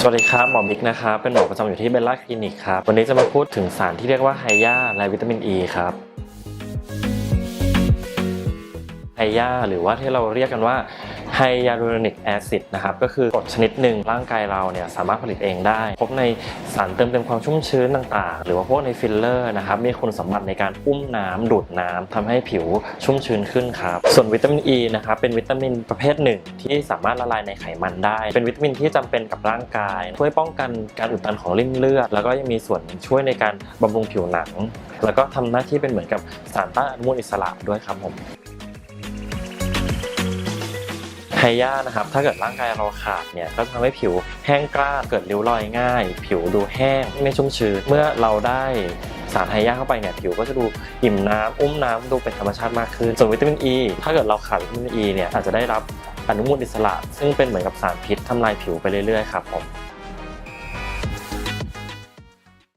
สวัสดีครับ หมอบิ๊กนะครับ เป็นหมอประจำอยู่ที่เบลล่าคลินิกครับ วันนี้จะมาพูดถึงสารที่เรียกว่าไฮยาและวิตามินอ e ีครับไฮยาหรือว่าที่เราเรียกกันว่า ไฮยาลูรอนิกแอซิดนะครับก็คือกรดชนิดหนึ่งร่างกายเราเนี่ยสามารถผลิตเองได้ พบในสารเติมเต็มความชุ่มชื้นต่างๆ หรือว่าพวกในฟิลเลอร์นะครับมีคุณสมบัติในการอุ้มน้ำดูดน้ำทำให้ผิวชุ่มชื้นขึ้นครับส่วนวิตามินอ e ีนะครับเป็นวิตามินประเภทหนึ่งที่สามารถละลายในไขมันได้ เป็นวิตามินที่จำเป็นกับร่างกาย ช่วยป้องกันการอุดตันของริ่มเลือด แล้วก็ยังมีส่วนช่วยในการบำรุงผิวหนัง แล้วก็ทำหน้าที่เป็นเหมือนกับสารต้านอนุมูลอิสระด้วยครับผม ไฮยานะครับ ถ้าเกิดร่างกายเราขาดเนี่ยก็จะทำให้ผิวแห้งกร้านเกิดริ้วรอยง่าย ผิวดูแห้งไม่ชุ่มชื้นเมื่อเราได้สารไฮยาเข้าไปเนี่ยผิวก็จะดูอิ่มน้ำอุ้มน้ำดูเป็นธรรมชาติมากขึ้น ส่วนวิตามินอ e, ีถ้าเกิดเราขาดวิตามินอ e ีเนี่ยอาจจะได้รับอนุมูลอิสระ ซึ่งเป็นเหมือนกับสารพิษทำลายผิวไปเรื่อยๆครับผม